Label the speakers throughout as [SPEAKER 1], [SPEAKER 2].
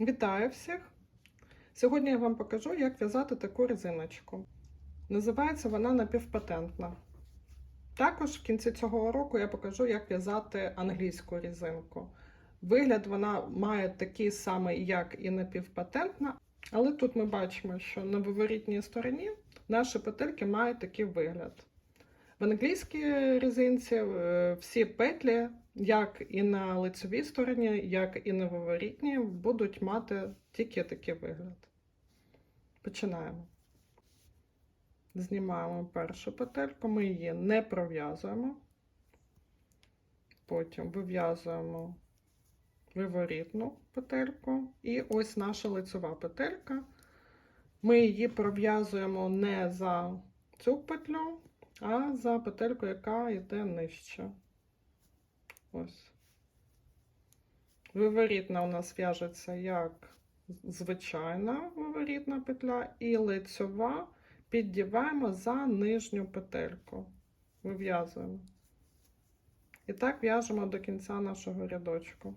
[SPEAKER 1] Вітаю всіх! Сьогодні я вам покажу, як в'язати таку резиночку. Називається вона напівпатентна. Також в кінці цього року я покажу, як в'язати англійську резинку. Вигляд вона має такий самий, як і напівпатентна, але тут ми бачимо, що на виворітній стороні наші петельки мають такий вигляд. В англійській резинці е, всі петлі, як і на лицевій стороні, як і на виворітній, будуть мати тільки такий вигляд. Починаємо. Знімаємо першу петельку, ми її не пров'язуємо. Потім вив'язуємо виворітну петельку. І ось наша лицева петелька. Ми її пров'язуємо не за цю петлю, а за петельку, яка йде нижче. Ось. Виворітна у нас в'яжеться як звичайна виворітна петля, і лицьова піддіваємо за нижню петельку. Вив'язуємо. І так в'яжемо до кінця нашого рядочку.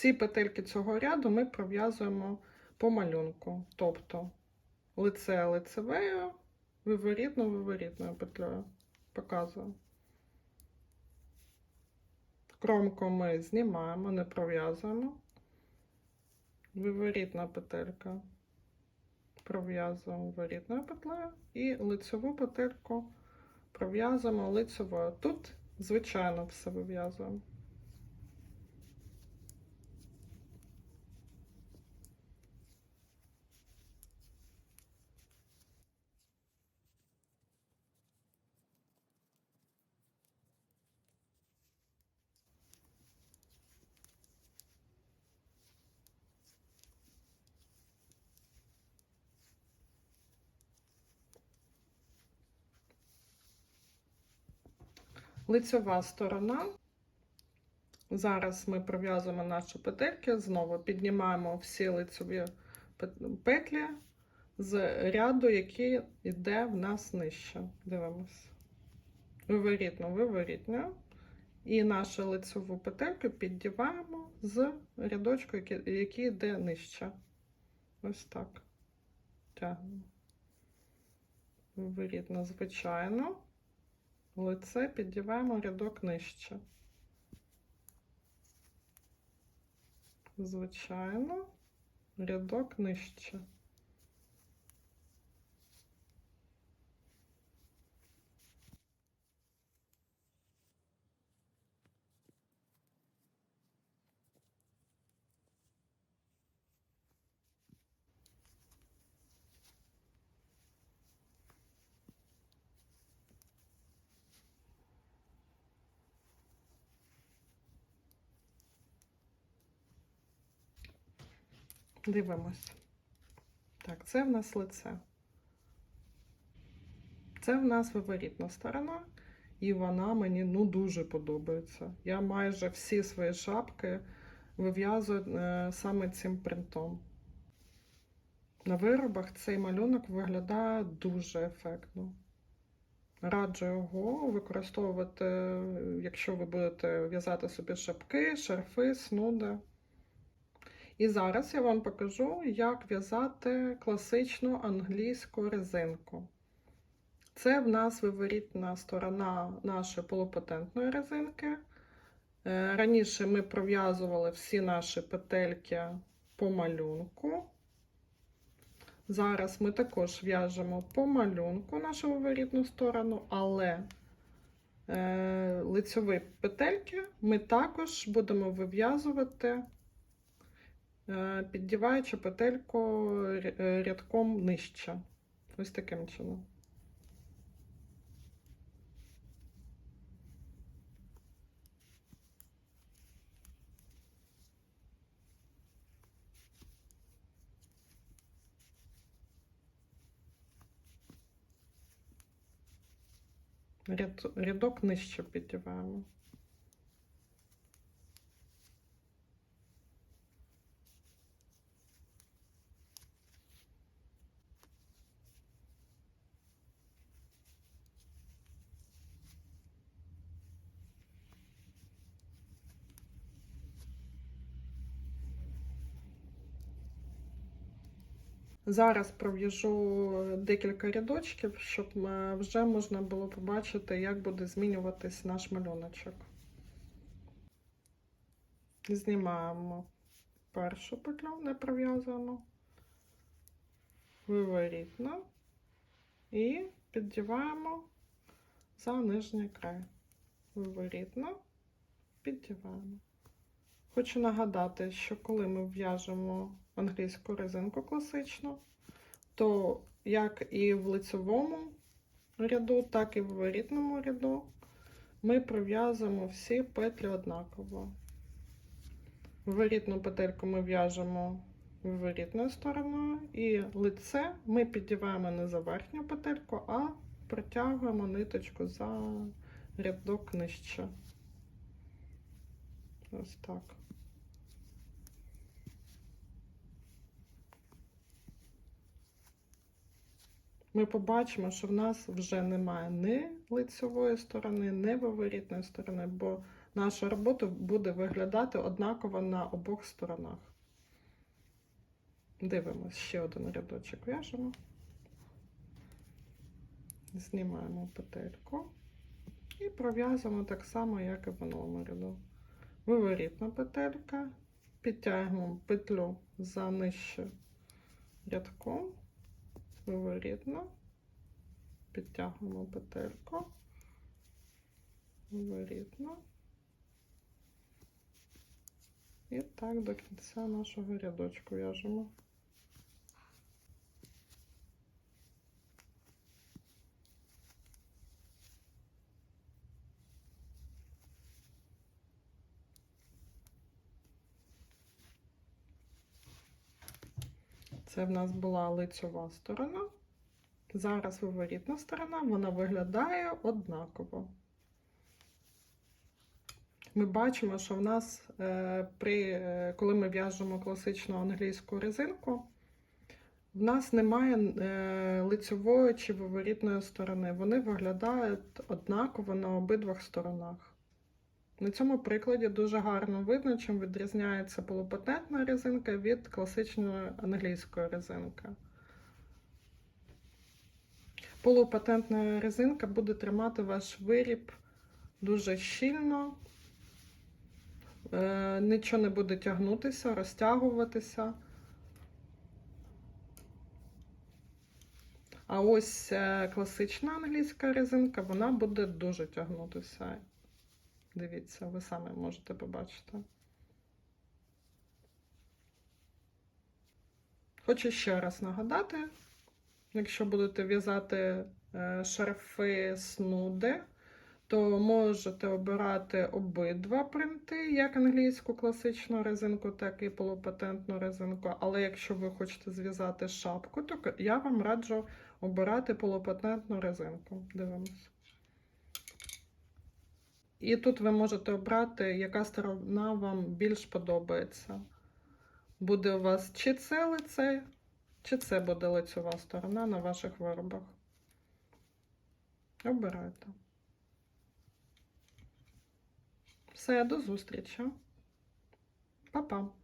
[SPEAKER 1] Всі петельки цього ряду ми пров'язуємо по малюнку, тобто лице лицевею, виворітну виворітною петлею. Показую. Кромку ми знімаємо, не пров'язуємо. Виворітна петелька пров'язуємо виворітною петлею і лицеву петельку пров'язуємо лицевою. Тут, звичайно, все вив'язуємо. Лицьова сторона. Зараз ми пров'язуємо наші петельки, знову піднімаємо всі лицеві петлі з ряду, який йде в нас нижче. Дивимось. Виворітну, виворітню. І нашу лицеву петельку піддіваємо з рядочку, який йде нижче. Ось так. Тягнемо. Виворітно, звичайно лице піддіваємо рядок нижче. Звичайно, рядок нижче. Дивимось. Так, це в нас лице. Це в нас виворітна сторона, і вона мені ну дуже подобається. Я майже всі свої шапки вив'язую е, саме цим принтом. На виробах цей малюнок виглядає дуже ефектно. Раджу його використовувати, якщо ви будете в'язати собі шапки, шарфи, снуди. І зараз я вам покажу, як в'язати класичну англійську резинку. Це в нас виворітна сторона нашої полупатентної резинки. Е, раніше ми пров'язували всі наші петельки по малюнку. Зараз ми також в'яжемо по малюнку нашу виворітну сторону, але е, лицьові петельки ми також будемо вив'язувати Е, піддіваючи петельку е, рядком нижче. Ось таким чином. Ряд, рядок нижче піддіваємо. Зараз пров'яжу декілька рядочків, щоб е, вже можна було побачити, як буде змінюватись наш малюночок. Знімаємо першу петлю, не пров'язану, виворітно і піддіваємо за нижній край. Виворітно, піддіваємо. Хочу нагадати, що коли ми в'яжемо англійську резинку класичну, то як і в лицевому ряду, так і в виворітному ряду ми пров'язуємо всі петлі однаково. Виворітну петельку ми в'яжемо виворітною стороною, і лице ми піддіваємо не за верхню петельку, а протягуємо ниточку за рядок нижче. Ось так. Ми побачимо, що в нас вже немає ні лицевої сторони, ні виворітної сторони, бо наша робота буде виглядати однаково на обох сторонах. Дивимось, ще один рядочок в'яжемо. Знімаємо петельку і пров'язуємо так само, як і в минулому ряду. Виворітна петелька, підтягуємо петлю за нижче рядком, виворітно, підтягуємо петельку, виворітно. І так до кінця нашого рядочку в'яжемо. Це в нас була лицьова сторона. Зараз виворітна сторона, вона виглядає однаково. Ми бачимо, що в нас, е, при, е, коли ми в'яжемо класичну англійську резинку, в нас немає е, лицьової чи виворітної сторони. Вони виглядають однаково на обидвох сторонах. На цьому прикладі дуже гарно видно, чим відрізняється полупатентна резинка від класичної англійської резинки. Полупатентна резинка буде тримати ваш виріб дуже щільно, е, нічого не буде тягнутися, розтягуватися. А ось е, класична англійська резинка, вона буде дуже тягнутися. Дивіться, ви самі можете побачити. Хочу ще раз нагадати, якщо будете в'язати е, шарфи снуди, то можете обирати обидва принти, як англійську класичну резинку, так і полупатентну резинку. Але якщо ви хочете зв'язати шапку, то я вам раджу обирати полупатентну резинку. Дивимось. І тут ви можете обрати, яка сторона вам більш подобається. Буде у вас чи це лице, чи це буде лицьова сторона на ваших виробах. Обирайте. Все, до зустрічі. Па-па!